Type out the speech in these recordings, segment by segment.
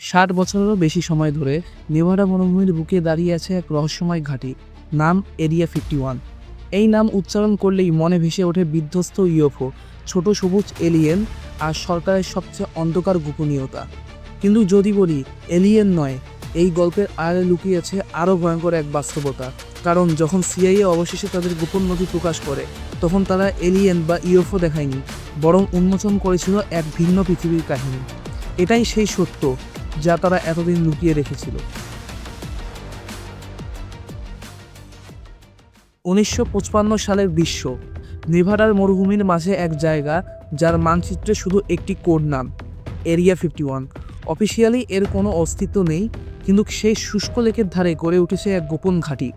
ষাট বছরেরও বেশি সময় ধরে নেভাডা মরুভূমির বুকে দাঁড়িয়ে আছে এক রহস্যময় ঘাঁটি, নাম এরিয়া ফিফটি ওয়ান এই নাম উচ্চারণ করলেই মনে ভেসে ওঠে বিধ্বস্ত ইউএফও ছোট সবুজ এলিয়েন আর সরকারের সবচেয়ে অন্ধকার গোপনীয়তা। কিন্তু যদি বলি এলিয়েন নয়, এই গল্পের আড়ে লুকিয়ে আছে আরও ভয়ঙ্কর এক বাস্তবতা। কারণ যখন সিআইএ অবশেষে তাদের গোপন নথি প্রকাশ করে, তখন তারা এলিয়েন বা ইউএফও দেখায়নি, বরং উন্মোচন করেছিল এক ভিন্ন পৃথিবীর কাহিনী। এটাই সেই সত্য যা তারা এতদিন লুকিয়ে রেখেছিল। উনিশশো সালের বিশ্ব, নেভাডার মরুভূমির মাঝে এক জায়গা, যার মানচিত্রে শুধু একটি কোড নাম, এরিয়া ফিফটি ওয়ান। অফিসিয়ালি এর কোনো অস্তিত্ব নেই, কিন্তু সেই শুষ্ক লেকের ধারে গড়ে উঠেছে এক গোপন ঘাঁটি।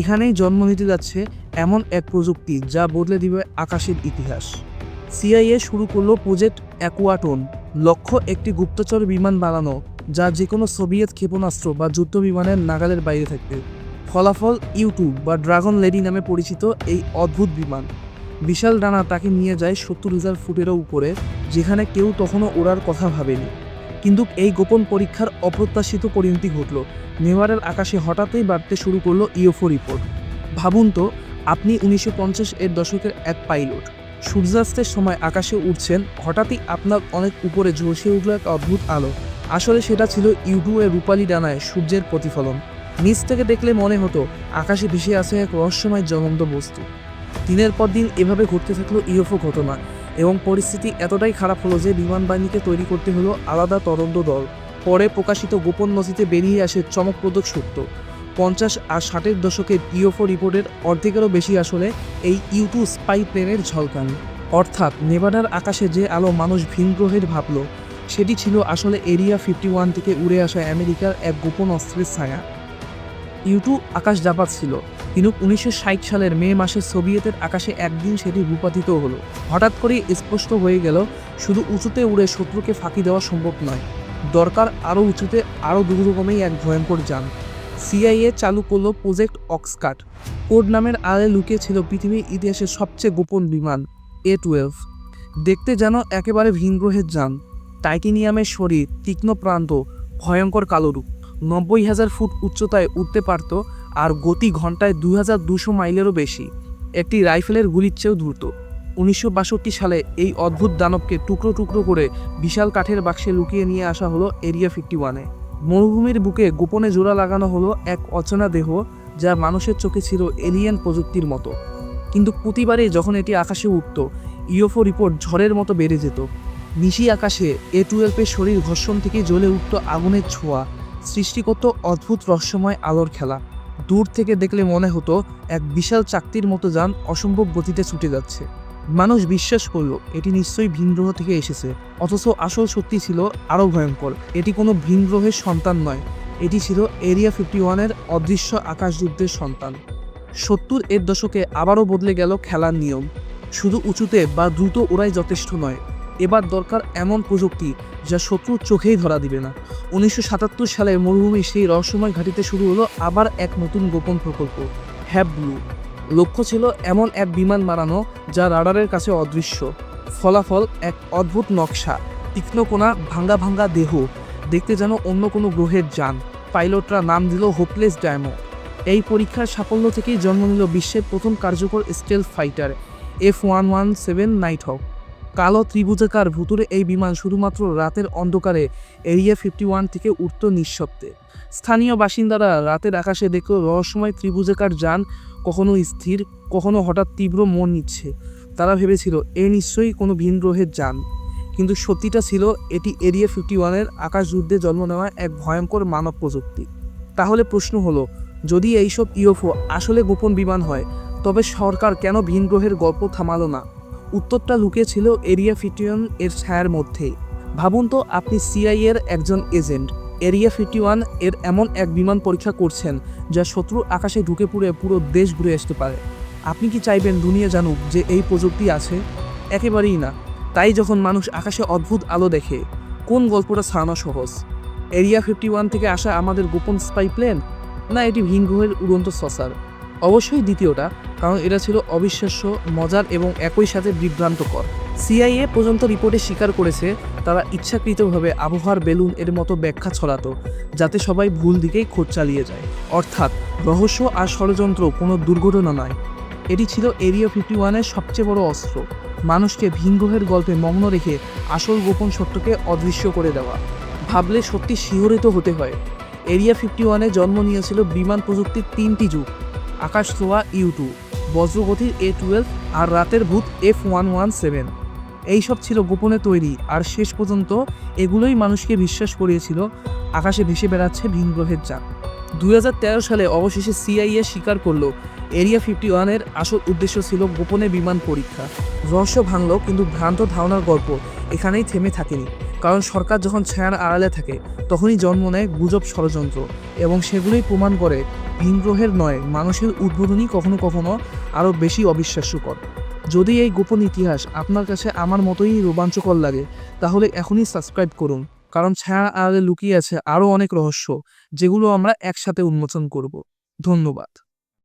এখানেই জন্ম নিতে যাচ্ছে এমন এক প্রযুক্তি যা বদলে দিবে আকাশের ইতিহাস। সিআইএ শুরু করল প্রজেক্ট অ্যাকুয়াটোন, লক্ষ্য একটি গুপ্তচর বিমান বানানো যা যে কোনো সোভিয়েত ক্ষেপণাস্ত্র বা যুদ্ধ বিমানের নাগালের বাইরে থাকবে। ফলাফল ইউটিউব বা ড্রাগন লেডি নামে পরিচিত এই অদ্ভুত বিমান। বিশাল ডানা তাকে নিয়ে যায় সত্তর হাজার ফুটেরও উপরে, যেখানে কেউ তখনও ওড়ার কথা ভাবেনি। কিন্তু এই গোপন পরীক্ষার অপ্রত্যাশিত পরিণতি ঘটল। নেভারের আকাশে হঠাৎই বাড়তে শুরু করল ইউএফও রিপোর্ট। ভাবুন তো, আপনি উনিশশো পঞ্চাশ এর দশকের এক পাইলট। সূর্যাস্তের সময় আকাশে উঠছেন হঠাৎই আপনার অনেক উপরে ঝলসে উঠল এক অদ্ভুত আলো। আসলে সেটা ছিল ইউটিউবের রূপালী ডানায় সূর্যের প্রতিফলন। নিচ থেকে দেখলে মনে হতো, আকাশে ভেসে আছে এক রহস্যময় জ্বলন্ত বস্তু। দিনের পর দিন এভাবে ঘটতে থাকল ইউএফও ঘটনা, এবং পরিস্থিতি এতটাই খারাপ হলো যে বিমান বাহিনীকে তৈরি করতে হলো আলাদা তদন্ত দল। পরে প্রকাশিত গোপন নথিতে বেরিয়ে আসে চমকপ্রদ সত্য পঞ্চাশ আর ষাটের দশকের ইউএফও রিপোর্টের অর্ধেকেরও বেশি আসলে এই ইউটু স্পাই প্লেনের ঝলকানি। অর্থাৎ নেভাডার আকাশে যে আলো মানুষ ভিনগ্রহের ভাবল সেটি ছিল আসলে এরিয়া ফিফটি ওয়ান থেকে উড়ে আসা আমেরিকার এক গোপন অস্ত্রের ছায়া। ইউটু আকাশ জাপাত ছিল। কিন্তু উনিশশো ষাট সালের মে মাসে সোভিয়েতের আকাশে একদিন সেটি ভূপাতিত হলো। হঠাৎ করেই স্পষ্ট হয়ে গেল, শুধু উঁচুতে উড়ে শত্রুকে ফাঁকি দেওয়া সম্ভব নয়, দরকার আরও উঁচুতে আরও দুরকমেই এক ভয়ঙ্কর যান। সিআইএ চালু করল প্রজেক্ট অক্সকাট। কোড নামের আড়ে লুকিয়ে ছিল পৃথিবীর ইতিহাসের সবচেয়ে গোপন বিমান এ টুয়েলভ দেখতে যেন একেবারে ভিনগ্রহের যান। টাইটেনিয়ামের শরীর তীক্ষ্ণ প্রান্ত, ভয়ঙ্কর কালোরূপ নব্বই হাজার ফুট উচ্চতায় উঠতে পারত আর গতি ঘন্টায় দুই হাজার দুশো মাইলেরও বেশি। একটি রাইফেলের গুলির চেয়েও দ্রুত। উনিশশো বাষট্টি সালে এই অদ্ভুত দানবকে টুকরো টুকরো করে বিশাল কাঠের বাক্সে লুকিয়ে নিয়ে আসা হলো এরিয়া ফিফটি ওয়ানে। মরুভূমির বুকে গোপনে জোড়া লাগানো হলো এক অচেনা দেহ, যা মানুষের চোখে ছিল এলিয়েন প্রযুক্তির মতো। কিন্তু প্রতিবারে যখন এটি আকাশে উঠত, ইউএফও রিপোর্ট ঝড়ের মতো বেড়ে যেত। নিশি আকাশে এ টুয়েলভের শরীর ঘর্ষণ থেকে জ্বলে উঠত আগুনের ছোঁয়া। সৃষ্টি করত অদ্ভুত রহস্যময় আলোর খেলা। দূর থেকে দেখলে মনে হতো, এক বিশাল চাকতির মতো যান অসম্ভব গতিতে ছুটে যাচ্ছে। মানুষ বিশ্বাস করল, এটি নিশ্চয়ই ভিনগ্রহ থেকে এসেছে। অথচ আসল সত্যি ছিল আরও ভয়ঙ্কর। এটি কোনো ভিনগ্রহের সন্তান নয়। এটি ছিল এরিয়া ফিফটি ওয়ানের অদৃশ্য আকাশযুদ্ধের সন্তান। সত্তর এর দশকে আবারও বদলে গেল খেলার নিয়ম। শুধু উঁচুতে বা দ্রুত ওরাই যথেষ্ট নয়। এবার দরকার এমন প্রযুক্তি যা শত্রুর চোখেই ধরা দিবে না। উনিশশো সাতাত্তর সালে মরুভূমি সেই রহস্যময় ঘাটিতে শুরু হলো আবার এক নতুন গোপন প্রকল্প হ্যাব ব্লু লক্ষ্য ছিল এমন এক বিমান বানানো যা রাডারের কাছে অদৃশ্য। ফলাফল এক অদ্ভুত নকশা, তীক্ষ্ণ কোনা ভাঙ্গা ভাঙ্গা দেহ, দেখতে যেন অন্য কোনো গ্রহের যান। পাইলটরা নাম দিল হোপলেস ডায়মো এই পরীক্ষার সাফল্য থেকেই জন্ম নিল বিশ্বের প্রথম কার্যকর stealth fighter, F one one seven night hawk কালো ত্রিভুজাকার ভুতুরে এই বিমান শুধুমাত্র রাতের অন্ধকারে এরিয়া ফিফটি ওয়ান থেকে উঠত নিঃশব্দে। স্থানীয় বাসিন্দারা রাতের আকাশে দেখল রহস্যময় ত্রিভুজাকার যান কখনো স্থির, কখনো হঠাৎ তীব্র মন নিচ্ছে। তারা ভেবেছিল, এ নিশ্চয়ই কোনো ভিন গ্রহের যান। কিন্তু সত্যিটা ছিল, এটি এরিয়া ফিফটি ওয়ানের আকাশ যুদ্ধে জন্ম নেওয়া এক ভয়ঙ্কর মানব প্রযুক্তি। তাহলে প্রশ্ন হলো, যদি এইসব ইউএফও আসলে গোপন বিমান হয়, তবে সরকার কেন ভিন গ্রহের গল্প থামালো না? উত্তরটা লুকিয়ে ছিল এরিয়া ফিফটি ওয়ানের ছায়ার মধ্যেই। ভাবুন তো, আপনি সিআই এর একজন এজেন্ট। এরিয়া ফিফটি ওয়ানের এমন এক বিমান পরীক্ষা করছেন, যা শত্রু আকাশে ঢুকে পুড়ে পুরো দেশ ঘুরে আসতে পারে। আপনি কি চাইবেন দুনিয়া জানুক যে এই প্রযুক্তি আছে? একেবারেই না। তাই যখন মানুষ আকাশে অদ্ভুত আলো দেখে, কোন গল্পটা ছাড়ানো সহজ? এরিয়া ফিফটি ওয়ান থেকে আসা আমাদের গোপন স্পাই প্লেন? না এটি ভিন গ্রহের উড়ন্ত সসার? অবশ্যই দ্বিতীয়টা, কারণ এটা ছিল অবিশ্বাস্য, মজার এবং একই সাথে বিভ্রান্তকর। সিআইএ পর্যন্ত রিপোর্টে স্বীকার করেছে, তারা ইচ্ছাকৃতভাবে আবহাওয়ার বেলুন এর মতো ব্যাখ্যা ছড়াতো, যাতে সবাই ভুল দিকেই খোঁজ চালিয়ে যায়। অর্থাৎ, রহস্য আর ষড়যন্ত্র কোনো দুর্ঘটনা নয়। এটি ছিল এরিয়া ফিফটি ওয়ানের সবচেয়ে বড় অস্ত্র। মানুষকে ভিনগ্রহের গল্পে মগ্ন রেখে আসল গোপন সত্যকে অদৃশ্য করে দেওয়া। ভাবলে সত্যি শিহরিত হতে হয়। এরিয়া ফিফটি ওয়ানে জন্ম নিয়েছিল বিমান প্রযুক্তির তিনটি যুগ। আকাশ ছোঁয়া ইউ টু বজ্রগতির এ টুয়েলভ আর রাতের ভূত এফ ওয়ান ওয়ান সেভেন। এইসব ছিল গোপনে তৈরি আর শেষ পর্যন্ত এগুলোই মানুষকে বিশ্বাস করিয়েছিল, আকাশে ভেসে বেড়াচ্ছে ভিনগ্রহের চাপ দুই হাজার তেরো সালে অবশেষে সিআইএ স্বীকার করল, এরিয়া ফিফটি ওয়ানের আসল উদ্দেশ্য ছিল গোপনে বিমান পরীক্ষা। রহস্য ভাঙল, কিন্তু ভ্রান্ত ধারণার গল্প এখানেই থেমে থাকেনি। কারণ সরকার যখন ছায়ার আড়ালে থাকে, তখনই জন্ম নেয় গুজব ষড়যন্ত্র এবং সেগুলোই প্রমাণ করে ভিনগ্রহের নয়, মানুষের উদ্বোধনই কখনো কখনো আরও বেশি অবিশ্বাস্যকর। যদি এই গোপন ইতিহাস আপনার কাছে আমার মতোই রোমাঞ্চকর লাগে, তাহলে এখনই সাবস্ক্রাইব করুন, কারণ ছায়া আড়ালে লুকিয়ে আছে আরও অনেক রহস্য, যেগুলো আমরা একসাথে উন্মোচন করব। ধন্যবাদ।